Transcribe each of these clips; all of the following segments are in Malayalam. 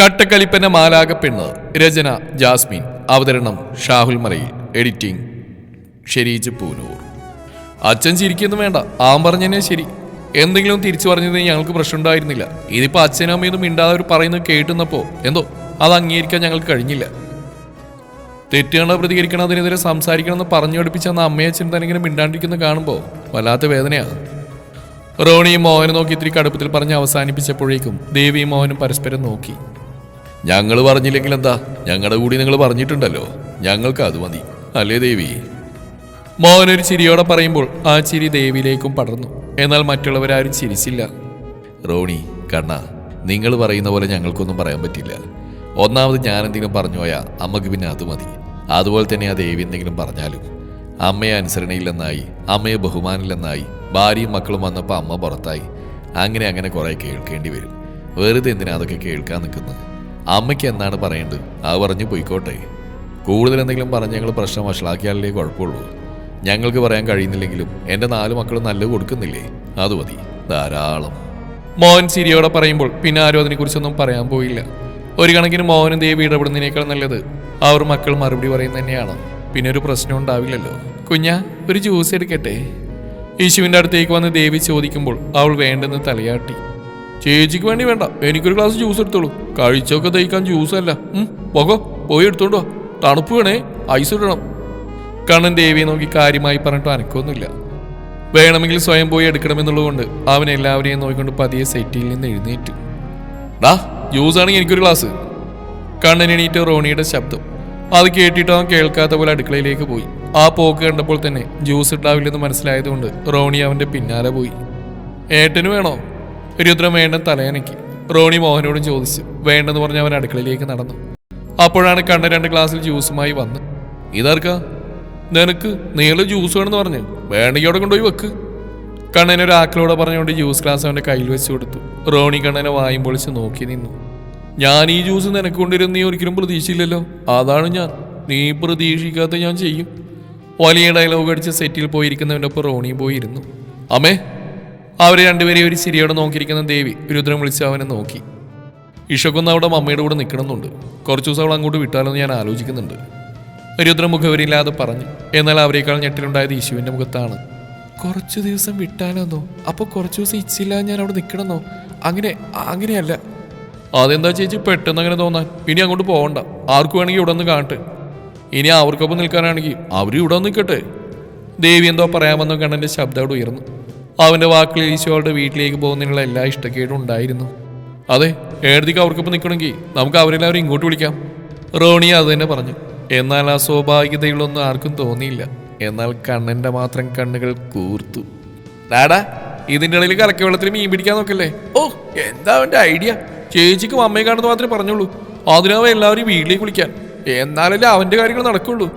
കട്ടക്കലിപ്പന്റെ മാലാക പെണ്ണ് രചന ജാസ്മിൻ. അവതരണം ഷാഹുൽ മറയിൽ എഡിറ്റിംഗ് ഷെരീജ് പൂനൂർ. അച്ഛൻ ചിരിക്കൊന്നും വേണ്ട. ആം പറഞ്ഞതന്നെ ശരി. എന്തെങ്കിലും തിരിച്ചു പറഞ്ഞതിന് ഞങ്ങൾക്ക് പ്രശ്നമുണ്ടായിരുന്നില്ല ഇതിപ്പോ അച്ഛനും അമ്മയൊന്നും മിണ്ടാതെ അവർ പറയുന്നത് കേട്ടുന്നപ്പോ എന്തോ അത് അംഗീകരിക്കാൻ ഞങ്ങൾക്ക് കഴിഞ്ഞില്ല. തെറ്റുകണ്ട പ്രതികരിക്കണം അതിനെതിരെ സംസാരിക്കണമെന്ന് പറഞ്ഞു പഠിപ്പിച്ചെന്ന അമ്മയെ അച്ഛൻ തന്നെ ഇങ്ങനെ മിണ്ടാണ്ടിരിക്കുന്ന കാണുമ്പോൾ വല്ലാത്ത വേദനയാണ് റോണിയും മോഹനും നോക്കി ഇത്തിരി കടുപ്പത്തിൽ പറഞ്ഞ് അവസാനിപ്പിച്ചപ്പോഴേക്കും ദേവിയും മോഹനും പരസ്പരം നോക്കി. ഞങ്ങൾ പറഞ്ഞില്ലെങ്കിൽ എന്താ ഞങ്ങളുടെ കൂടി നിങ്ങൾ പറഞ്ഞിട്ടുണ്ടല്ലോ. ഞങ്ങൾക്ക് അത് മതി. അല്ലേ ദേവി? മോഹൻ ഒരു ചിരിയോടെ പറയുമ്പോൾ ആ ചിരി ദേവിയിലേക്കും പടർന്നു. എന്നാൽ മറ്റുള്ളവരാരും ചിരിച്ചില്ല. റോണി കണ്ണ നിങ്ങൾ പറയുന്ന പോലെ ഞങ്ങൾക്കൊന്നും പറയാൻ പറ്റില്ല. ഒന്നാമത് ഞാൻ എന്തെങ്കിലും പറഞ്ഞു പോയാൽ അമ്മയ്ക്ക് പിന്നെ അത് മതി. അതുപോലെ തന്നെ ആ ദേവി എന്തെങ്കിലും പറഞ്ഞാലും അമ്മയെ അനുസരണയില്ലെന്നായി അമ്മയെ ബഹുമാനില്ലെന്നായി ഭാര്യയും മക്കളും വന്നപ്പോൾ അമ്മ പുറത്തായി. അങ്ങനെ അങ്ങനെ കുറേ കേൾക്കേണ്ടി വരും. വെറുതെ എന്തിനാ അതൊക്കെ കേൾക്കാൻ നിൽക്കുന്നത് അമ്മയ്ക്ക് എന്നാണ് പറയേണ്ടത്? അത് പറഞ്ഞു പോയിക്കോട്ടെ. കൂടുതൽ എന്തെങ്കിലും പറഞ്ഞ് ഞങ്ങൾ പ്രശ്നം വഷളാക്കിയാലേ കുഴപ്പമുള്ളൂ. ഞങ്ങൾക്ക് പറയാൻ കഴിയുന്നില്ലെങ്കിലും എന്റെ നാല് മക്കൾ നല്ലത് കൊടുക്കുന്നില്ലേ? അത് മതി. ധാരാളം. മോൻ ചിരിയോടെ പറയുമ്പോൾ പിന്നെ ആരും അതിനെക്കുറിച്ചൊന്നും പറയാൻ പോയില്ല. ഒരു കണക്കിന് മോഹനും ദേവി ഇടപെടുന്നതിനേക്കാൾ നല്ലത് അവർ മക്കൾ മറുപടി പറയുന്നത് തന്നെയാണ്. പിന്നെ ഒരു പ്രശ്നം ഉണ്ടാവില്ലല്ലോ. കുഞ്ഞ ഒരു ജ്യൂസ് എടുക്കട്ടെ? യേശുവിന്റെ അടുത്തേക്ക് വന്ന് ദേവി ചോദിക്കുമ്പോൾ അവൾ വേണ്ടെന്ന് തലയാട്ടി. ചേച്ചിക്ക് വേണ്ടി വേണ്ട. എനിക്കൊരു ഗ്ലാസ് ജ്യൂസ് എടുത്തോളൂ. കഴിച്ചൊക്കെ തയ്ക്കാൻ ജ്യൂസ് അല്ല. പോകോ. പോയി എടുത്തോണ്ടോ തണുപ്പ് വേണേ. ഐസ് ഇടണം. കണ്ണൻ ദേവിയെ നോക്കി കാര്യമായി പറഞ്ഞിട്ട് അനക്കൊന്നുമില്ല. വേണമെങ്കിൽ സ്വയം പോയി എടുക്കണമെന്നുള്ളതുകൊണ്ട് അവൻ എല്ലാവരെയും നോക്കിക്കൊണ്ട് പതിയെ സെറ്റിയിൽ നിന്ന് എഴുന്നേറ്റു. ഡാ ജ്യൂസ് ആണെങ്കിൽ എനിക്കൊരു ഗ്ലാസ് കണ്ണൻ എണീറ്റ റോണിയുടെ ശബ്ദം. അത് കേട്ടിട്ട് അവൻ കേൾക്കാത്ത പോലെ അടുക്കളയിലേക്ക് പോയി. ആ പോക്ക് കണ്ടപ്പോൾ തന്നെ ജ്യൂസ് ഉണ്ടാവില്ലെന്ന് മനസ്സിലായതുകൊണ്ട് റോണി അവന്റെ പിന്നാലെ പോയി. ഏട്ടന് വേണോ? രുദ്രം വേണ്ടെന്ന് തലയനക്കി റോണി മോഹനോടും ചോദിച്ചു വേണ്ടെന്ന് പറഞ്ഞ് അവൻ അടുക്കളയിലേക്ക് നടന്നു. അപ്പോഴാണ് കണ്ണ രണ്ട് ഗ്ലാസ്സിൽ ജ്യൂസുമായി വന്ന് ഇതാർക്കാ? നിനക്ക് നീൾ ജ്യൂസ് വേണമെന്ന് പറഞ്ഞു വേണമെങ്കിൽ അവിടെ കൊണ്ടുപോയി വെക്ക്. കണ്ണൻ ഒരു ആക്കളോടെ പറഞ്ഞുകൊണ്ട് ജ്യൂസ് ഗ്ലാസ് അവന്റെ കയ്യിൽ വെച്ച് കൊടുത്തു. റോണി കണ്ണനെ വായും പൊളിച്ച് നോക്കി നിന്നു. ഞാൻ ഈ ജ്യൂസ് നിനക്ക് കൊണ്ടുവരും നീ ഒരിക്കലും പ്രതീക്ഷയില്ലല്ലോ അതാണ് ഞാൻ. നീ പ്രതീക്ഷിക്കാത്ത ഞാൻ ചെയ്യും. വലിയ ഡയലോഗ് അടിച്ച് സെറ്റിൽ പോയിരിക്കുന്നവന്റെ ഒപ്പം റോണിയും പോയിരുന്നു. അമ്മേ അവരെ രണ്ടുപേരെയും ഒരു ചിരിയോടെ നോക്കിയിരിക്കുന്ന ദേവി രുദ്രം വിളിച്ച് അവനെ നോക്കി. ഇഷക്കൊന്ന് അവിടെ മമ്മയുടെ കൂടെ നിൽക്കണമെന്നുണ്ട്. കുറച്ച് ദിവസം അവൾ അങ്ങോട്ട് വിട്ടാലെന്ന് ഞാൻ ആലോചിക്കുന്നുണ്ട്. രുദ്രം മുഖവരില്ലാതെ പറഞ്ഞു എന്നാൽ അവരെക്കാൾ ഞെട്ടിലുണ്ടായത് യേശുവിന്റെ മുഖത്താണ്. കുറച്ച് ദിവസം വിട്ടാലോന്നോ? അപ്പോൾ കുറച്ച് ദിവസം ഇച്ചില്ല ഞാൻ അവിടെ നിൽക്കണമെന്നോ? അങ്ങനെ അങ്ങനെയല്ല. അതെന്താ ചേച്ചി? പെട്ടെന്ന് അങ്ങനെ തോന്നാൻ. ഇനി അങ്ങോട്ട് പോകണ്ട ആർക്കു വേണമെങ്കിൽ ഇവിടെ നിന്ന് കാണട്ടെ. ഇനി അവർക്കൊപ്പം നിൽക്കാനാണെങ്കിൽ അവർ ഇവിടെ നിൽക്കട്ടെ. ദേവി എന്തോ പറയാമെന്നോ കണ്ണന്റെ ശബ്ദം അവിടെ ഉയർന്നു. അവന്റെ വാക്കിൽ ഈശോയുടെ വീട്ടിലേക്ക് പോകുന്നതിനുള്ള എല്ലാ ഇഷ്ടക്കേടും ഉണ്ടായിരുന്നു. അതെ ഏഴുതിക്ക് അവർക്കൊപ്പം നിൽക്കണമെങ്കിൽ നമുക്ക് അവരെല്ലാവരും ഇങ്ങോട്ട് വിളിക്കാം. റോണി അത് തന്നെ പറഞ്ഞു. എന്നാൽ ആ സ്വാഭാവികതയിലൊന്നും ആർക്കും തോന്നിയില്ല. എന്നാൽ കണ്ണന്റെ മാത്രം കണ്ണുകൾ കൂർത്തു. ഡാഡാ ഇതിന്റെ ഇടയിൽ കലക്കവെള്ളത്തിൽ മീൻ പിടിക്കാൻ നോക്കല്ലേ? ഓ എന്താ അവന്റെ ഐഡിയ? ചേച്ചിക്കും അമ്മയെ കാണുന്നത് മാത്രമേ പറഞ്ഞുള്ളൂ. അതിനാവും എല്ലാവരും വീട്ടിലേക്ക് വിളിക്കാൻ. എന്നാലല്ലേ അവന്റെ കാര്യങ്ങൾ നടക്കുള്ളൂ.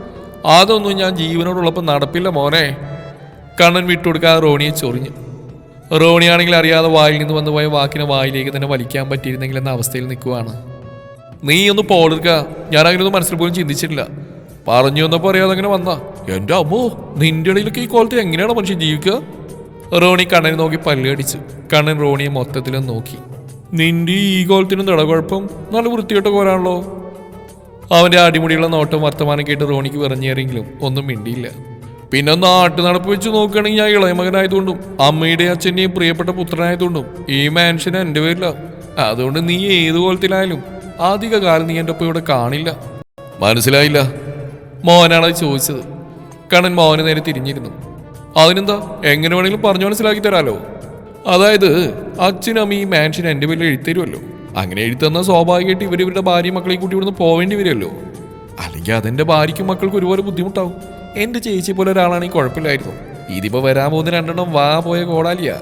അതൊന്നും ഞാൻ ജീവനോടുള്ളപ്പോൾ നടപ്പില്ല മോനെ. കണ്ണൻ വിട്ടുകൊടുക്കാതെ റോണിയെ ചൊറിഞ്ഞു. റോണിയാണെങ്കിൽ അറിയാതെ വായിൽ നിന്ന് വന്നു പോയ വാക്കിനെ വായിലേക്ക് തന്നെ വലിക്കാൻ പറ്റിയിരുന്നെങ്കിൽ എന്ന അവസ്ഥയിൽ നിൽക്കുവാണ്. നീ ഒന്ന് പോടുക ഞാൻ അങ്ങനെയൊന്നും മനസ്സിൽ പോലും ചിന്തിച്ചിട്ടില്ല. പറഞ്ഞു വന്നപ്പോൾ അറിയാതെ അങ്ങനെ വന്നാ. എന്റെ അമ്മോ നിന്റെ ഇടയിലൊക്കെ ഈ കോലത്തിൽ എങ്ങനെയാണ് മനുഷ്യൻ ജീവിക്കുക? റോണി കണ്ണനെ നോക്കി പല്ലടിച്ചു കണ്ണൻ റോണിയെ മൊത്തത്തിലും നോക്കി. നിന്റെ ഈ കോലത്തിനും കുഴപ്പം നല്ല വൃത്തികെട്ട കോലാണല്ലോ. അവന്റെ അടിമുടിയുള്ള നോട്ടം വർത്തമാനം കേട്ട് റോണിക്ക് വിറഞ്ഞേറിയെങ്കിലും ഒന്നും മിണ്ടിയില്ല. പിന്നെ നാട്ടു നടപ്പ് വെച്ച് നോക്കുകയാണെങ്കിൽ ഞാൻ ഇളയ അമ്മയുടെയും അച്ഛന്റെയും പ്രിയപ്പെട്ട പുത്രനായതുകൊണ്ടും ഈ മാൻഷൻ എന്റെ പേരില. അതുകൊണ്ട് നീ ഏത് കോലത്തിലായാലും അധിക കാലം നീ എന്റെ ഒപ്പം ഇവിടെ കാണില്ല. മനസ്സിലായില്ല? മോനാണ് അത് ചോദിച്ചത്. കണ്ണൻ മോന് നേരെ തിരിഞ്ഞിരുന്നു. അതിനെന്താ? എങ്ങനെ വേണമെങ്കിലും പറഞ്ഞു മനസ്സിലാക്കി തരാലോ? അതായത് അച്ഛനും അമ്മ ഈ മാൻഷൻ എന്റെ പേരിൽ എഴുത്തരുമല്ലോ അങ്ങനെ എഴുത്തുന്ന സ്വാഭാവികമായിട്ട് ഇവർ ഇവരുടെ ഭാര്യയും മക്കളെയും കൂട്ടി ഇവിടുന്ന് പോവേണ്ടി വരുമല്ലോ. അല്ലെങ്കിൽ അതെന്റെ ഭാര്യയ്ക്കും മക്കൾക്കും ഒരുപോലെ ബുദ്ധിമുട്ടാവും. എന്റെ ചേച്ചി പോലെ ഒരാളാണെങ്കിൽ കുഴപ്പമില്ലായിരുന്നു. ഇതിപ്പോൾ വരാൻ പോകുന്ന രണ്ടെണ്ണം വാ പോയ കോടാലിയാ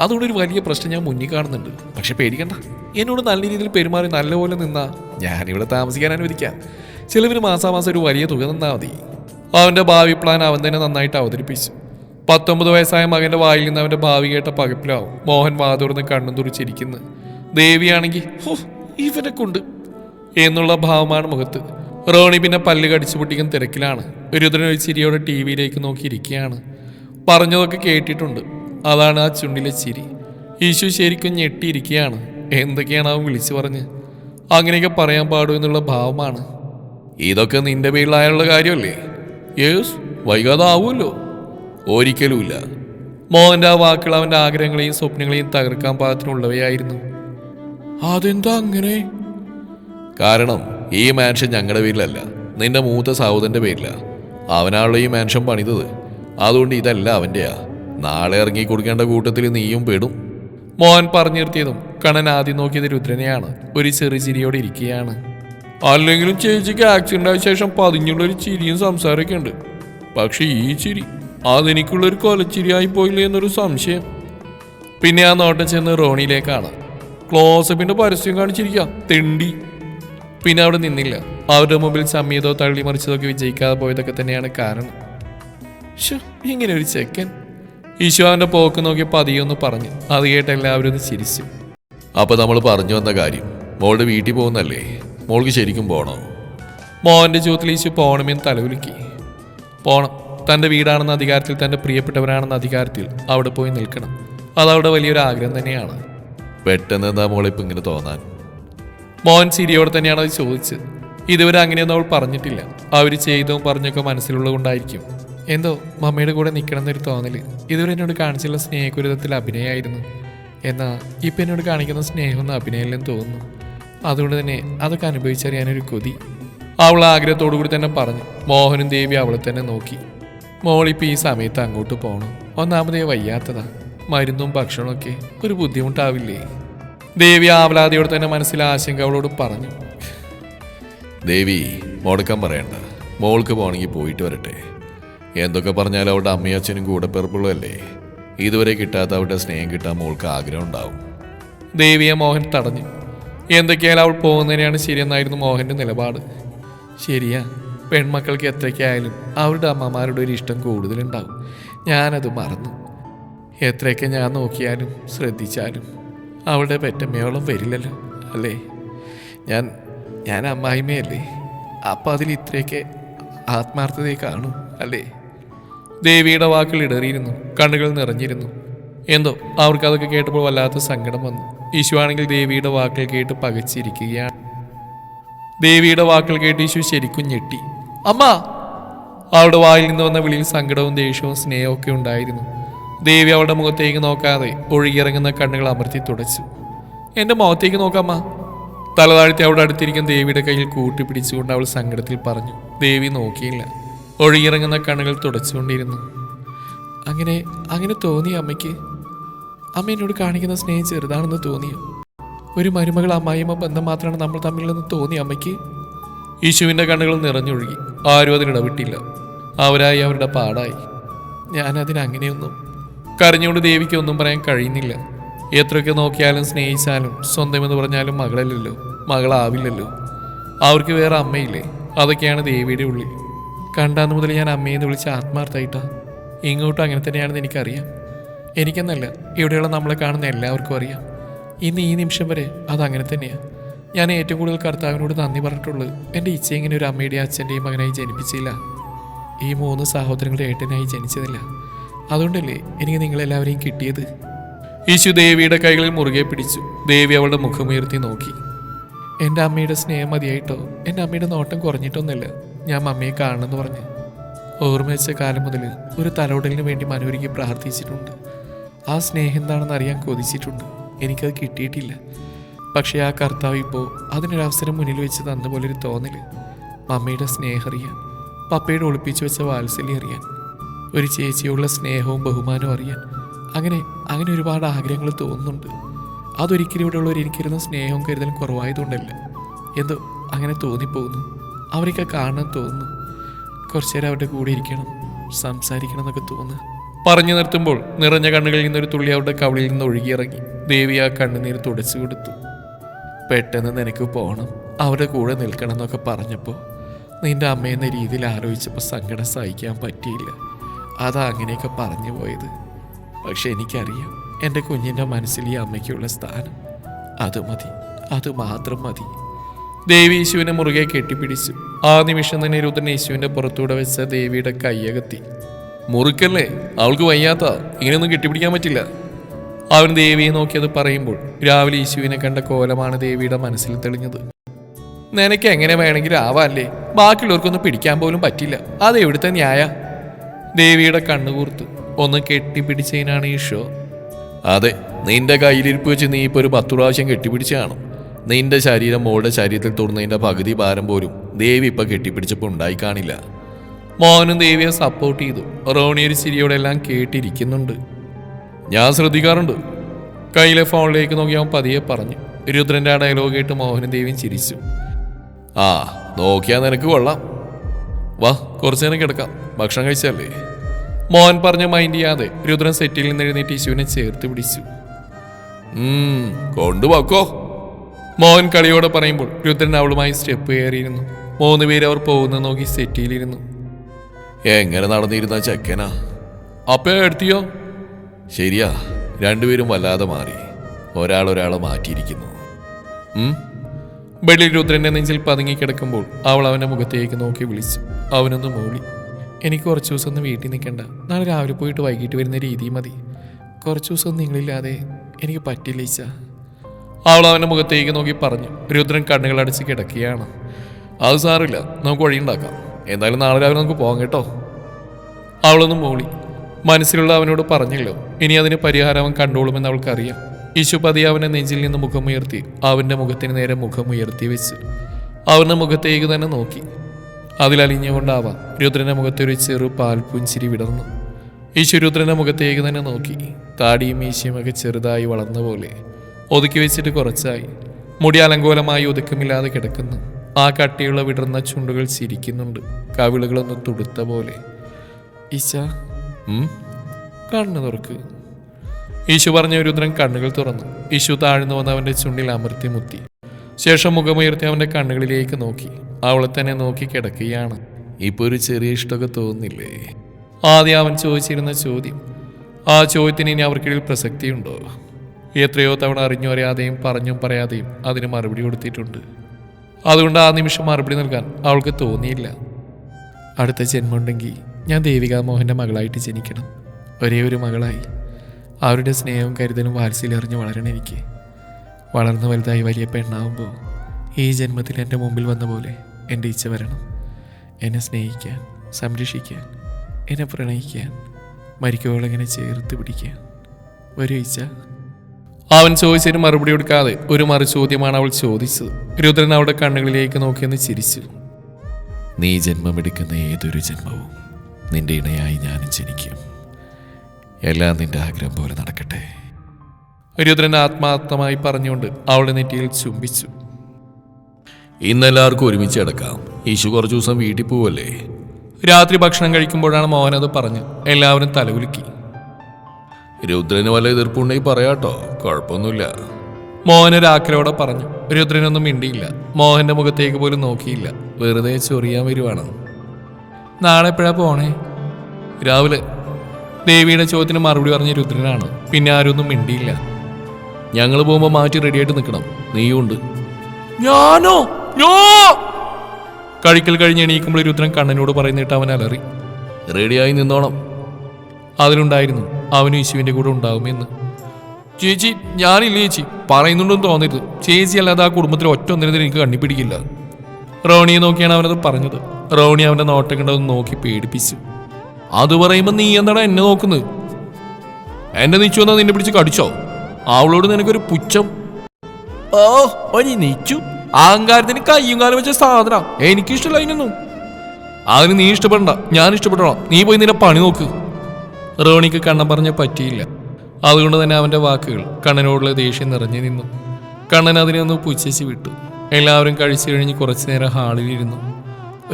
അതുകൊണ്ട് ഒരു വലിയ പ്രശ്നം ഞാൻ മുന്നിൽ കാണുന്നുണ്ട്. പക്ഷെ പേടിക്കണ്ട. എന്നോട് നല്ല രീതിയിൽ പെരുമാറി നല്ലപോലെ നിന്നാ. ഞാനിവിടെ താമസിക്കാൻ അനുവദിക്കാം. ചിലവിന് മാസാമാസം ഒരു വലിയ തുക നിന്നാൽ മതി. അവന്റെ ഭാവി പ്ലാൻ അവൻ തന്നെ നന്നായിട്ട് അവതരിപ്പിച്ചു. പത്തൊമ്പത് വയസ്സായ മകന്റെ വായിൽ നിന്ന് അവന്റെ ഭാവി കേട്ട പകപ്പിലാവും മോഹൻ വാതുറന്ന് കണ്ണും തുറിച്ചിരിക്കുന്നു. ദേവിയാണെങ്കിൽ ഹോ ഇവനെ കൊണ്ട്. എന്നുള്ള ഭാവമാണ് മുഖത്ത്. റോണി പിന്നെ പല്ല് കടിച്ചു പൊട്ടിക്കുന്ന തിരക്കിലാണ്. രുദ്രൻ ഒരു ചിരിയോടെ ടി വിയിലേക്ക് നോക്കിയിരിക്കുകയാണ്. പറഞ്ഞതൊക്കെ കേട്ടിട്ടുണ്ട്. അതാണ് ആ ചുണ്ടിലെ ചിരി. ഈശു ശരിക്കും ഞെട്ടിയിരിക്കുകയാണ്. എന്തൊക്കെയാണ് അവൻ വിളിച്ചു പറഞ്ഞ്? അങ്ങനെയൊക്കെ പറയാൻ പാടൂ എന്നുള്ള ഭാവമാണ്. ഇതൊക്കെ നിന്റെ പേരിലായുള്ള കാര്യമല്ലേ? യേസ് വൈകാതെ ആവുമല്ലോ ഒരിക്കലുമില്ല. മോഹന്റെ ആ വാക്കുകൾ അവന്റെ ആഗ്രഹങ്ങളെയും സ്വപ്നങ്ങളെയും തകർക്കാൻ പാകത്തിനുള്ളവയായിരുന്നു. അതെന്താ അങ്ങനെ? കാരണം ഈ മാൻഷൻ ഞങ്ങളുടെ പേരിലല്ല. നിന്റെ മൂത്ത സഹോദരന്റെ പേരില. അവനാണല്ലോ ഈ മാൻഷൻ പണിതത്. അതുകൊണ്ട് ഇതല്ല അവന്റെയാ നാളെ ഇറങ്ങി കൊടുക്കേണ്ട കൂട്ടത്തിൽ നീയും പെടും. മോഹൻ പറഞ്ഞു നിർത്തിയതും കണ്ണൻ ആദ്യം നോക്കിയത് രുദ്രനെയാണ്. ഒരു ചെറു ചിരിയോടെ ഇരിക്കുകയാണ്. അല്ലെങ്കിലും ചേച്ചിക്ക് ആക്സിഡന്റ് ആയ ശേഷം പതിഞ്ഞുള്ള ഒരു ചിരിയും സംസാരമൊക്കെ ഉണ്ട്. പക്ഷെ ഈ ചിരി അതെനിക്കുള്ളൊരു കൊലച്ചിരിയായി പോയില്ലേ എന്നൊരു സംശയം. പിന്നെ ആ നോട്ടം ചെന്ന് റോണിയിലേക്കാണ്. ക്ലോസപ്പിന്റെ പരസ്യം കാണിച്ചിരിക്കുക തെണ്ടി. പിന്നെ അവിടെ നിന്നില്ല. അവരുടെ മുമ്പിൽ സമീതോ തള്ളി മറിച്ചതൊക്കെ വിജയിക്കാതെ പോയതൊക്കെ തന്നെയാണ് കാരണം. ഇങ്ങനെ ഒരു ചെക്കൻ. ഈശോ അവന്റെ പോക്ക് നോക്കി പതിയൊന്ന് പറഞ്ഞു. അത് കേട്ട് എല്ലാവരും ഒന്ന് ചിരിച്ചു. അപ്പൊ നമ്മൾ പറഞ്ഞു വന്ന കാര്യം മോളുടെ വീട്ടിൽ പോകുന്നല്ലേ? മോൾക്ക് ശരിക്കും പോണോ? മോഹന്റെ ചുവത്തിൽ ഈശോ പോണമെന്ന് തലവുലുക്കി പോണം. തന്റെ വീടാണെന്ന അധികാരത്തിൽ തന്റെ പ്രിയപ്പെട്ടവരാണെന്ന അധികാരത്തിൽ അവിടെ പോയി നിൽക്കണം. അതവിടെ വലിയൊരു ആഗ്രഹം തന്നെയാണ്. പെട്ടെന്ന് എന്താ മോളിപ്പോ ഇങ്ങനെ തോന്നാൻ? മോഹൻ ചിരിയോടെ തന്നെയാണ് അത് ചോദിച്ചത്. ഇതുവരെ അങ്ങനെയൊന്നും അവൾ പറഞ്ഞിട്ടില്ല. അവർ ചെയ്തതും പറഞ്ഞൊക്കെ മനസ്സിലുള്ളത് കൊണ്ടായിരിക്കും എന്തോ മമ്മയുടെ കൂടെ നിൽക്കണം എന്നൊരു തോന്നൽ ഇതുവരെ എന്നോട് കാണിച്ചുള്ള സ്നേഹകുരുതത്തിൽ അഭിനയമായിരുന്നു എന്നാൽ ഇപ്പം എന്നോട് കാണിക്കുന്ന സ്നേഹമൊന്നും അഭിനയമില്ലെന്ന് തോന്നുന്നു. അതുകൊണ്ട് തന്നെ അതൊക്കെ അനുഭവിച്ചറിയാനൊരു കൊതി. അവൾ ആഗ്രഹത്തോടു കൂടി തന്നെ പറഞ്ഞു. മോഹനും ദേവി അവളെ തന്നെ നോക്കി. മോളിപ്പോൾ ഈ സമയത്ത് അങ്ങോട്ട് പോകണം ഒന്നാമതേ വയ്യാത്തതാ. മരുന്നും ഭക്ഷണമൊക്കെ ഒരു ബുദ്ധിമുട്ടാവില്ലേ? ദേവി ആവലാതിയോട് തന്നെ മനസ്സിലെ ആശങ്ക അവളോട് പറഞ്ഞു. ദേവി മുടക്കം പറയണ്ട. മോൾക്ക് പോകണമെങ്കിൽ പോയിട്ട് വരട്ടെ. എന്തൊക്കെ പറഞ്ഞാലും അവളുടെ അമ്മയും അച്ഛനും കൂടെ പിറപ്പുള്ളതല്ലേ? ഇതുവരെ കിട്ടാത്ത അവളുടെ സ്നേഹം കിട്ടാൻ മോൾക്ക് ആഗ്രഹം ഉണ്ടാവും. ദേവിയെ മോഹൻ തടഞ്ഞു. എന്തൊക്കെയായാലും അവൾ പോകുന്നതിനെയാണ് ശരിയെന്നായിരുന്നു മോഹന്റെ നിലപാട്. ശരിയാ പെൺമക്കൾക്ക് എത്രയ്ക്കായാലും അവരുടെ അമ്മമാരുടെ ഒരു ഇഷ്ടം കൂടുതലുണ്ടാവും. ഞാനത് മറന്നു. എത്രയൊക്കെ ഞാൻ നോക്കിയാലും ശ്രദ്ധിച്ചാലും. അവളുടെ പെറ്റമ്മയോളം വരില്ലല്ലോ അല്ലേ? ഞാൻ ഞാൻ അമ്മായിമ്മയല്ലേ? അപ്പം അതിൽ ഇത്രയൊക്കെ ആത്മാർത്ഥതയെ കാണൂ അല്ലേ? ദേവിയുടെ വാക്കുകൾ ഇടറിയിരുന്നു കണ്ണുകൾ നിറഞ്ഞിരുന്നു. എന്തോ അവർക്ക് അതൊക്കെ കേട്ടപ്പോൾ വല്ലാത്ത സങ്കടം വന്നു. ഈശു ആണെങ്കിൽ ദേവിയുടെ വാക്കുകൾ കേട്ട് പകച്ചിരിക്കുകയാണ്. ദേവിയുടെ വാക്കുകൾ കേട്ട് ഈശു ശരിക്കും ഞെട്ടി. അമ്മ! അവളുടെ വായിൽ നിന്ന് വന്ന വിളിയിൽ സങ്കടവും ദേഷ്യവും സ്നേഹവും ഒക്കെ ഉണ്ടായിരുന്നു. ദേവി അവളുടെ മുഖത്തേക്ക് നോക്കാതെ ഒഴുകിയിറങ്ങുന്ന കണ്ണുകൾ അമർത്തി തുടച്ചു. എന്റെ മുഖത്തേക്ക് നോക്കാമ്മ. തലതാഴ്ത്തി അവിടെ അടുത്തിരിക്കുന്ന ദേവിയുടെ കയ്യിൽ കൂട്ടിപ്പിടിച്ചുകൊണ്ട് അവൾ സങ്കടത്തിൽ പറഞ്ഞു. ദേവി നോക്കിയില്ല. ഒഴുകിയിറങ്ങുന്ന കണ്ണുകൾ തുടച്ചുകൊണ്ടിരുന്നു. അങ്ങനെ അങ്ങനെ തോന്നി അമ്മയ്ക്ക്? അമ്മ എന്നോട് കാണിക്കുന്ന സ്നേഹം ചെറുതാണെന്ന് തോന്നിയോ? ഒരു മരുമകൾ അമ്മായിമ്മ ബന്ധം മാത്രമാണ് നമ്മൾ തമ്മിലെന്ന് തോന്നി അമ്മയ്ക്ക്? യേശുവിന്റെ കണ്ണുകൾ നിറഞ്ഞൊഴുകി. ആരും അതിനിടവിട്ടില്ല. അവരായി അവരുടെ പാടായി. ഞാനതിന് അങ്ങനെയൊന്നും കരഞ്ഞുകൊണ്ട് ദേവിക്ക് ഒന്നും പറയാൻ കഴിയുന്നില്ല. എത്രയൊക്കെ നോക്കിയാലും സ്നേഹിച്ചാലും സ്വന്തമെന്ന് പറഞ്ഞാലും മകളല്ലല്ലോ മകളാവില്ലല്ലോ. അവർക്ക് വേറെ അമ്മയില്ലേ? അതൊക്കെയാണ് ദേവിയുടെ ഉള്ളിൽ. കണ്ടാന്ന് മുതൽ ഞാൻ അമ്മയെന്ന് വിളിച്ച ആത്മാർത്ഥമായിട്ടാ. ഇങ്ങോട്ടും അങ്ങനെ തന്നെയാണെന്ന് എനിക്കറിയാം. എനിക്കെന്നല്ല ഇവിടെയുള്ള നമ്മളെ കാണുന്ന എല്ലാവർക്കും അറിയാം. ഇന്ന് ഈ നിമിഷം വരെ അതങ്ങനെ തന്നെയാണ് ഞാൻ ഏറ്റവും കൂടുതൽ കർത്താവിനോട് നന്ദി പറഞ്ഞിട്ടുള്ളത് എന്റെ ഇച്ഛ ഇങ്ങനെ ഒരു അമ്മയുടെയും അച്ഛന്റെയും മകനായി ജനിപ്പിച്ചില്ല. ഈ മൂന്ന് സഹോദരങ്ങളുടെ ഏട്ടനായി ജനിച്ചതില്ല. അതുകൊണ്ടല്ലേ എനിക്ക് നിങ്ങളെല്ലാവരെയും കിട്ടിയത്? യേശു ദേവിയുടെ കൈകളിൽ മുറുകെ പിടിച്ചു. ദേവി അവളുടെ മുഖമുയർത്തി നോക്കി. എന്റെ അമ്മയുടെ സ്നേഹം മതിയായിട്ടോ? എന്റെ അമ്മയുടെ നോട്ടം കുറഞ്ഞിട്ടൊന്നുമില്ല. ഞാൻ അമ്മയെ കാണണമെന്ന് പറഞ്ഞു. ഓർമ്മ വെച്ച കാലം മുതൽ ഒരു തലോടലിന് വേണ്ടി മനോരിക്ക് പ്രാർത്ഥിച്ചിട്ടുണ്ട്. ആ സ്നേഹം എന്താണെന്ന് അറിയാൻ കൊതിച്ചിട്ടുണ്ട്. എനിക്കത് കിട്ടിയിട്ടില്ല. പക്ഷേ ആ കർത്താവ് ഇപ്പോൾ അതിനൊരവസരം മുന്നിൽ വെച്ച് തന്ന പോലൊരു തോന്നൽ മമ്മിയുടെ സ്നേഹം അറിയാൻ പപ്പയുടെ ഒളിപ്പിച്ചു വെച്ച വാത്സല്യം അറിയാൻ. ഒരു ചേച്ചിയുള്ള സ്നേഹവും ബഹുമാനവും അറിയാൻ അങ്ങനെ അങ്ങനെ ഒരുപാട് ആഗ്രഹങ്ങൾ തോന്നുന്നുണ്ട്. അതൊരിക്കലും ഇവിടെയുള്ളവർ എനിക്കിരുന്ന സ്നേഹവും കരുതലും കുറവായതുകൊണ്ടല്ല. എന്തോ അങ്ങനെ തോന്നിപ്പോകുന്നു. അവരൊക്കെ കാണാൻ തോന്നുന്നു. കുറച്ചു നേരം അവരുടെ കൂടെ ഇരിക്കണം സംസാരിക്കണം എന്നൊക്കെ തോന്നുന്നു. പറഞ്ഞു നിർത്തുമ്പോൾ നിറഞ്ഞ കണ്ണുകളിൽ നിന്നൊരു തുള്ളി അവരുടെ കവളിയിൽ നിന്ന് ഒഴുകിയിറങ്ങി. ദേവി ആ കണ്ണുനീർ തുടച്ചു കൊടുത്തു. പെട്ടെന്ന് നിനക്ക് പോകണം അവരുടെ കൂടെ നിൽക്കണം എന്നൊക്കെ പറഞ്ഞപ്പോൾ നിന്റെ അമ്മയെന്ന രീതിയിൽ ആലോചിച്ചപ്പോൾ സങ്കടം സഹിക്കാൻ പറ്റിയില്ല. അതാ അങ്ങനെയൊക്കെ പറഞ്ഞു പോയത്. പക്ഷെ എനിക്കറിയാം എന്റെ കുഞ്ഞിന്റെ മനസ്സിൽ ഈ അമ്മയ്ക്കുള്ള സ്ഥാനം അത് മതി അത് മാത്രം മതി. ദേവി യേശുവിനെ മുറുകെ കെട്ടിപ്പിടിച്ചു ആ നിമിഷം തന്നെ രുദ്രൻ യേശുവിന്റെ പുറത്തൂടെ വെച്ച ദേവിയുടെ കയ്യകത്തി മുറുക്കല്ലേ? അവൾക്ക് വയ്യാത്ത ഇങ്ങനെയൊന്നും കെട്ടിപ്പിടിക്കാൻ പറ്റില്ല. അവൻ ദേവിയെ നോക്കിയത് പറയുമ്പോൾ രാവിലെ യേശുവിനെ കണ്ട കോലമാണ് ദേവിയുടെ മനസ്സിൽ തെളിഞ്ഞത്. നിനക്ക് എങ്ങനെ വേണമെങ്കിലും ആവാല്ലേ ബാക്കിയുള്ളവർക്കൊന്നും പിടിക്കാൻ പോലും പറ്റില്ല. അത് എവിടുത്തെ ന്യായ? ദേവിയുടെ കണ്ണുകൂർത്ത് ഒന്ന് കെട്ടിപ്പിടിച്ചതിനാണ് ഈശോ. അതെ നിന്റെ കയ്യിലിരിപ്പ് വെച്ച് നീ ഇപ്പോൾ ഒരു പത്ത് പ്രാവശ്യം കെട്ടിപ്പിടിച്ചാണ് നിന്റെ ശരീരം മോളുടെ ശരീരത്തിൽ തൊടുന്നതിന്റെ പകുതി ഭാരം പോലും ദേവി ഇപ്പൊ കെട്ടിപ്പിടിച്ചപ്പോൾ ഉണ്ടായി കാണില്ല. മോഹനും ദേവിയെ സപ്പോർട്ട് ചെയ്തു. റോണി ഒരു ചിരിയോടെ എല്ലാം കേട്ടിരിക്കുന്നുണ്ട്. ഞാൻ ശ്രദ്ധിക്കാറുണ്ട്. കയ്യിലെ ഫോണിലേക്ക് നോക്കി അവൻ പതിയെ പറഞ്ഞു. രുദ്രന്റെ ആ ഡയലോഗ് കേട്ട് മോഹനും ദേവിയും ചിരിച്ചു. ആ നോക്കിയാ നിനക്ക് കൊള്ളാം. വാ കുറച്ചു നേരം കിടക്കാം. ഭക്ഷണം കഴിച്ചല്ലേ മോഹൻ പറഞ്ഞ മൈൻഡ് ചെയ്യാതെ രുദ്രൻ സെറ്റിൽ നിന്ന് എഴുന്നേറ്റ് യേശുവിനെ ചേർത്ത് പിടിച്ചു. കൊണ്ടുപോക്കോ. മോഹൻ കളിയോടെ പറയുമ്പോൾ രുദ്രൻ അവളുമായി സ്റ്റെപ്പ് കയറിയിരുന്നു. മൂന്ന് പേര് അവർ പോകുന്ന നോക്കി സെറ്റിയിലിരുന്നു എങ്ങനെ നടന്നിരുന്ന ചെക്കനാ? അപ്പേ എടുത്തിയോ? ശരിയാ രണ്ടുപേരും വല്ലാതെ മാറി. ഒരാൾ ഒരാളെ മാറ്റിയിരിക്കുന്നു. ബെഡിൽ രുദ്രന്റെ നെഞ്ചിൽ പതുങ്ങി കിടക്കുമ്പോൾ അവൾ അവന്റെ മുഖത്തേക്ക് നോക്കി വിളിച്ചു. അവനൊന്ന് മൂളി. എനിക്ക് കുറച്ച് ദിവസം ഒന്ന് വീട്ടിൽ നിൽക്കണ്ട. നാളെ രാവിലെ പോയിട്ട് വൈകിട്ട് വരുന്ന രീതി മതി. കുറച്ച് ദിവസം നിങ്ങളില്ലാതെ എനിക്ക് പറ്റില്ല ഈച്ച അവൾ അവന്റെ മുഖത്തേക്ക് നോക്കി പറഞ്ഞു. രുദ്രൻ കണ്ണുകൾ അടിച്ച് കിടക്കുകയാണ്. അത് സാറില്ല നമുക്ക് വഴിയുണ്ടാക്കാം എന്തായാലും നാളെ രാവിലെ നമുക്ക് പോകാം കേട്ടോ. അവളൊന്ന് മൂളി. മനസ്സിലുള്ള അവനോട് പറഞ്ഞല്ലോ. ഇനി അതിന് പരിഹാരം അവൻ കണ്ടോളുമെന്ന് അവൾക്കറിയാം. യേശു പതി അവനെ നെഞ്ചിൽ നിന്ന് മുഖമുയർത്തി അവന്റെ മുഖത്തിന് നേരെ മുഖമുയർത്തി വെച്ച് അവന്റെ മുഖത്തേക്ക് തന്നെ നോക്കി. അതിലലിഞ്ഞുകൊണ്ടാവാം മുഖത്തെ ഒരു ചെറു പാൽപുഞ്ചിരി വിടർന്നു. യേശു രുദ്രന്റെ മുഖത്തേക്ക് തന്നെ നോക്കി. താടിയും മീശയും ഒക്കെ ചെറുതായി വളർന്ന പോലെ ഒതുക്കി വെച്ചിട്ട് കുറച്ചായി. മുടി അലങ്കോലമായി ഒതുക്കമില്ലാതെ കിടക്കുന്നു. ആ കട്ടിയുള്ള വിടർന്ന ചുണ്ടുകൾ ചിരിക്കുന്നുണ്ട്. കവിളുകളൊന്ന് തുടുത്ത പോലെ. ഈശ? കണ്ണു തുറക്ക്. ഈശു പറഞ്ഞ രുദ്രൻ കണ്ണുകൾ തുറന്നു. യേശു താഴ്ന്നു വന്ന് അവന്റെ ചുണ്ടിൽ അമർത്തി മുത്തി. ശേഷം മുഖമുയർത്തി അവന്റെ കണ്ണുകളിലേക്ക് നോക്കി. അവളെ തന്നെ നോക്കി കിടക്കുകയാണ്. ഇപ്പോൾ ഒരു ചെറിയ ഇഷ്ടമൊക്കെ തോന്നുന്നില്ലേ? ആദ്യം അവൻ ചോദിച്ചിരുന്ന ചോദ്യം. ആ ചോദ്യത്തിന് ഇനി അവർക്കിടയിൽ പ്രസക്തിയുണ്ടോ? എത്രയോ തവണ അറിഞ്ഞു അറിയാതെയും പറഞ്ഞും പറയാതെയും അതിന് മറുപടി കൊടുത്തിട്ടുണ്ട്. അതുകൊണ്ട് ആ നിമിഷം മറുപടി നൽകാൻ അവൾക്ക് തോന്നിയില്ല. അടുത്ത ജന്മമുണ്ടെങ്കിൽ ഞാൻ ദേവിക മോഹന്റെ മകളായിട്ട് ജനിക്കണം. ഒരേ ഒരു മകളായി. അവരുടെ സ്നേഹവും കരുതലും വാത്സല്യം അറിഞ്ഞ് വളരണം എനിക്ക്. വളർന്നു വലുതായി വലിയ പെണ്ണാവുമ്പോൾ ഈ ജന്മത്തിൽ എന്റെ മുമ്പിൽ വന്ന പോലെ എന്റെ ഇച്ഛ വരണം. എന്നെ സ്നേഹിക്കാൻ സംരക്ഷിക്കാൻ എന്നെ പ്രണയിക്കാൻ മരിക്കോളം എങ്ങനെ ചേർത്ത് പിടിക്കാൻ? ഒരു ഇച്ഛ. അവൻ ചോദിച്ചതിന് മറുപടി കൊടുക്കാതെ ഒരു മറു ചോദ്യമാണ് അവൾ ചോദിച്ചത്. രുദ്രൻ അവളുടെ കണ്ണുകളിലേക്ക് നോക്കിയെന്ന് ചിരിച്ചു. നീ ജന്മമെടുക്കുന്ന ഏതൊരു ജന്മവും നിന്റെ ഇണയായി ഞാനും ജനിക്കും. എല്ലാം നിന്റെ ആഗ്രഹം പോലെ നടക്കട്ടെ. രുദ്രൻ ആത്മാർത്ഥമായി പറഞ്ഞുകൊണ്ട് അവളെ നെറ്റിയിൽ ചുംബിച്ചു. ഇന്നെല്ലാവർക്കും ഒരുമിച്ച് കിടക്കാം. ഈശു കുറച്ചു ദിവസം വീട്ടിൽ പോവല്ലേ? രാത്രി ഭക്ഷണം കഴിക്കുമ്പോഴാണ് മോഹനത് പറഞ്ഞ് പറഞ്ഞു എല്ലാവരും തലകുലുക്കി. രുദ്രന് വല്ല എതിർപ്പുണ്ടെങ്കിൽ പറയാട്ടോ. കുഴപ്പമൊന്നുമില്ല. മോഹൻ ഒരാക്കലോടെ പറഞ്ഞു. രുദ്രനൊന്നും മിണ്ടിയില്ല. മോഹന്റെ മുഖത്തേക്ക് പോലും നോക്കിയില്ല. വെറുതെ ചൊറിയാൻ വരുവാണ്. നാളെ എപ്പോഴാ പോണേ? രാവിലെ. ദേവിയുടെ ചോദ്യത്തിന് മറുപടി പറഞ്ഞ രുദ്രനാണ്. പിന്നെ ആരൊന്നും മിണ്ടിയില്ല. ഞങ്ങൾ പോകുമ്പോൾ മാറ്റി റെഡിയായിട്ട് നിൽക്കണം. നീയുണ്ട് ഞാനോ? ഞാ! കഴിക്കൽ കഴിഞ്ഞ് എണീക്കുമ്പോൾ രുദ്രൻ കണ്ണനോട് പറയുന്നിട്ട് അവൻ അലറി. റെഡിയായി നിന്നോണം. അതിലുണ്ടായിരുന്നു. അവനും യേശുവിന്റെ കൂടെ ഉണ്ടാകുമെന്ന് ചേച്ചി ഞാനില്ല ചേച്ചി. പറയുന്നുണ്ടെന്ന് തോന്നരുത്. ചേച്ചി അല്ലാതെ ആ കുടുംബത്തിൽ ഒറ്റ ഒന്നിനും എനിക്ക് കണ്ണിപ്പിടിക്കില്ല റോണിയെ നോക്കിയാണ് അവനത് പറഞ്ഞത്. റോണി അവന്റെ നോട്ടം കണ്ടതൊന്ന് നോക്കി പേടിപ്പിച്ചു. അത് പറയുമ്പോ നീ എന്താടാ എന്നെ നോക്കുന്നത് എന്റെ നീച്ചു എന്നാ നിന്നെ പിടിച്ച് കടിച്ചോ? അവളോട് നിനക്കൊരു പുച്ഛം. ഓ ഒരു നീച്ചു. അഹങ്കാരത്തിന് കയ്യും കാലം വെച്ച സാധന. എനിക്കിഷ്ടമല്ല അതിനൊന്നും. അതിന് നീ ഇഷ്ടപ്പെടണ്ട. ഞാൻ ഇഷ്ടപ്പെടണം. നീ പോയി നിന്റെ പണി നോക്ക്. റോണിക്ക് കണ്ണൻ പറഞ്ഞ പറ്റിയില്ല. അതുകൊണ്ട് തന്നെ അവന്റെ വാക്കുകൾ കണ്ണനോടുള്ള ദേഷ്യം നിറഞ്ഞു നിന്നു. കണ്ണൻ അതിനെ ഒന്ന് പുച്ഛിച്ച് വിട്ടു. എല്ലാവരും കഴിച്ചു കഴിഞ്ഞ് കുറച്ചു നേരം ഹാളിലിരുന്നു.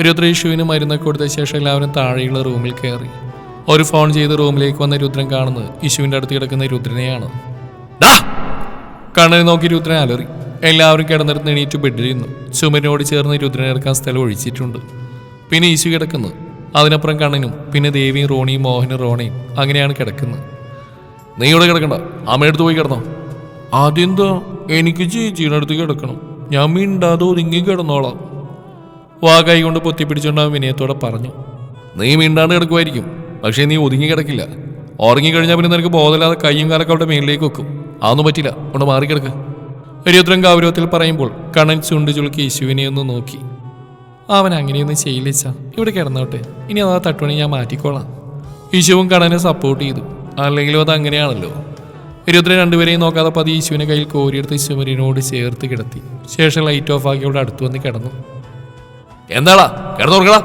രുദ്രേഷുവിന് മരുന്നൊക്കെ കൊടുത്ത ശേഷം എല്ലാവരും താഴെയുള്ള റൂമിൽ കയറി. ഒരു ഫോൺ ചെയ്ത് റൂമിലേക്ക് വന്ന രുദ്രൻ കാണുന്നത് യശുവിന്റെ അടുത്ത് കിടക്കുന്ന രുദ്രനെയാണ്. കണ്ണിൽ നോക്കി രുദ്രൻ അലറി. എല്ലാവരും കിടന്നിടത്ത് എണീറ്റ് ബെഡിലിരുന്നു ചുമരിനോട് ചേർന്ന് രുദ്രനെ എടുക്കാൻ സ്ഥലം ഒഴിച്ചിട്ടുണ്ട്. പിന്നെ യശു കിടക്കുന്നു. അതിനപ്പുറം കണ്ണനും പിന്നെ ദേവിയും റോണിയും മോഹനും റോണയും അങ്ങനെയാണ് കിടക്കുന്നത്. നീ ഇവിടെ കിടക്കണ്ട. അമ്മയടുത്ത് പോയി കിടന്നോ. ആദ്യം അതെന്താ? എനിക്ക് ചേച്ചിയുടെ അടുത്ത് കിടക്കണം. ഞാൻ മിണ്ടാതെ ഒതുങ്ങി കിടന്നോളാം. വാ കൊണ്ട് പൊത്തിപ്പിടിച്ചുകൊണ്ട് അവൻ വിനയത്തോടെ പറഞ്ഞു നീ മിണ്ടാണ്ട് കിടക്കുമായിരിക്കും പക്ഷേ നീ ഒതുങ്ങി കിടക്കില്ല. ഉറങ്ങിക്കഴിഞ്ഞാൽ പിന്നെ നിനക്ക് ബോധമില്ലാതെ കൈയും കാലൊക്കെ അവിടെ മേളിലേക്ക് വെക്കും. അതൊന്നും പറ്റില്ല ഒന്ന് മാറിക്കിടക്ക് രുദ്രൻ ഗൗരവത്തിൽ പറയുമ്പോൾ കണൻ ചുണ്ടു ചുളുക്കി യേശുവിനെ ഒന്ന് നോക്കി. അവൻ അങ്ങനെയൊന്നും ചെയ്യില്ല ഇവിടെ കിടന്നോട്ടെ. ഇനി അതാ തട്ടുപണി ഞാൻ മാറ്റിക്കോളാം. യേശുവും കണനെ സപ്പോർട്ട് ചെയ്തു. അല്ലെങ്കിലും അത് അങ്ങനെയാണല്ലോ. രുദ്രൻ രണ്ടുപേരെയും നോക്കാതെ പതി യേശുവിനെ കയ്യിൽ കോരിയെടുത്ത് ശിവരിനോട് ചേർത്ത് കിടത്തി. ശേഷം ലൈറ്റ് ഓഫ് ആക്കി അവിടെ അടുത്ത് വന്ന് കിടന്നു. എന്താടാ? കിടന്നുറക്കടാ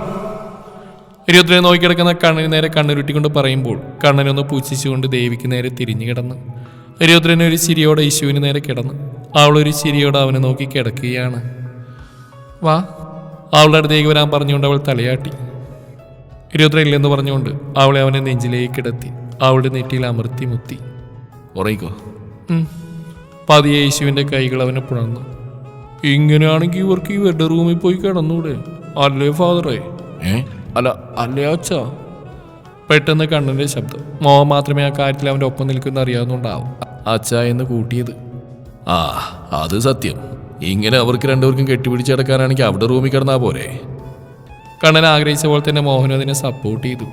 രുദ്രനെ നോക്കിക്കിടക്കുന്ന കണ്ണിന് നേരെ കണ്ണുരുട്ടിക്കൊണ്ട് പറയുമ്പോൾ കണ്ണനൊന്ന് പൂച്ഛിച്ചുകൊണ്ട് ദേവിക്ക് നേരെ തിരിഞ്ഞു കിടന്നു. രുദ്രൻ ഒരു ചിരിയോടെ യേശുവിന് നേരെ കിടന്നു. അവളൊരു ചിരിയോടെ അവനെ നോക്കി കിടക്കുകയാണ്. വാ. അവളുടെ അടുത്തേക്ക് വരാൻ പറഞ്ഞുകൊണ്ട് അവൾ തലയാട്ടി. രുദ്ര ഇല്ലെന്ന് പറഞ്ഞുകൊണ്ട് അവളെ അവനെ നെഞ്ചിലേക്ക് കിടത്തി അവളുടെ നെറ്റിയിൽ അമർത്തി മുത്തി. ഉറയിക്കോ പതിയെ യേശുവിന്റെ കൈകൾ അവനെ പുണർന്നു. ഇങ്ങനെയാണെങ്കിൽ ഇവർക്ക് ബെഡ് റൂമിൽ പോയി കിടന്നൂടെ. അല്ലേ ഫാദറേ? ഏ? അല്ല അല്ലേ അച്ഛ? പെട്ടെന്ന് കണ്ണിന്റെ ശബ്ദം. മോ മാത്രമേ ആ കാര്യത്തിൽ അവന്റെ ഒപ്പം നിൽക്കുന്ന അറിയാവുന്നുണ്ടാവും അച്ഛ എന്ന് കൂട്ടിയത്. ആ അത് സത്യം. ഇങ്ങനെ അവർക്ക് രണ്ടുപേർക്കും കെട്ടിപിടിച്ച് കിടക്കാനാണെങ്കിൽ അവിടെ റൂമിൽ കിടന്നാ പോരെ. കണ്ണൻ ആഗ്രഹിച്ച പോലെ തന്നെ മോഹൻ അതിനെ സപ്പോർട്ട് ചെയ്തു.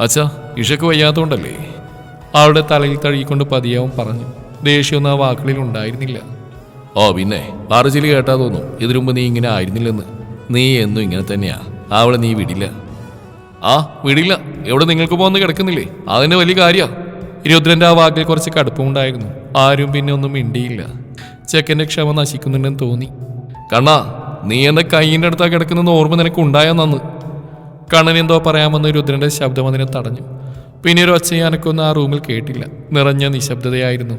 അച്ഛാ ഇഷക്ക് വയ്യാത്തതുകൊണ്ടല്ലേ അവളുടെ തലയിൽ തഴുകിക്കൊണ്ട് പതിയാവും പറഞ്ഞു. ദേഷ്യമൊന്നും ആ വാക്കുകളിൽ ഉണ്ടായിരുന്നില്ല. ഓ പിന്നെ പറച്ചിൽ കേട്ടാ തോന്നും. ഇതിനു മുമ്പ് നീ ഇങ്ങനെ ആയിരുന്നില്ലെന്ന്. നീ എന്നും ഇങ്ങനെ തന്നെയാ. അവളെ നീ വിടില്ല. ആ വിടില്ല. എവിടെ നിങ്ങൾക്ക് പോകുന്ന കിടക്കുന്നില്ലേ? അതിന്റെ വലിയ കാര്യ. ഇരുപത്തിരണ്ട് ആ വാക്കിൽ കുറച്ച് കടുപ്പമുണ്ടായിരുന്നു ആരും പിന്നെ ഒന്നും മിണ്ടിയില്ല. ചെക്കന്റെ ക്ഷമ നശിക്കുന്നുണ്ടെന്ന് തോന്നി. കണ്ണാ നീ എന്റെ കൈയിന്റെ അടുത്താ കിടക്കുന്ന ഓർമ്മ നിനക്ക് ഉണ്ടായെന്നു കണ്ണൻ എന്തോ പറയാമെന്ന് രുദ്രന്റെ ശബ്ദം അതിനെ തടഞ്ഞു. പിന്നെ ഒരു ഒച്ചയാനക്കൊന്നും ആ റൂമിൽ കേട്ടില്ല. നിറഞ്ഞ നിശബ്ദതയായിരുന്നു.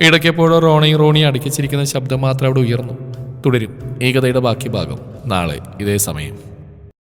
ഇടയ്ക്കെപ്പോഴോ റോണയും റോണി അടുക്കിച്ചിരിക്കുന്ന ശബ്ദം മാത്രം അവിടെ ഉയർന്നു. തുടരും. ഏകതയുടെ ബാക്കി ഭാഗം നാളെ ഇതേ സമയം.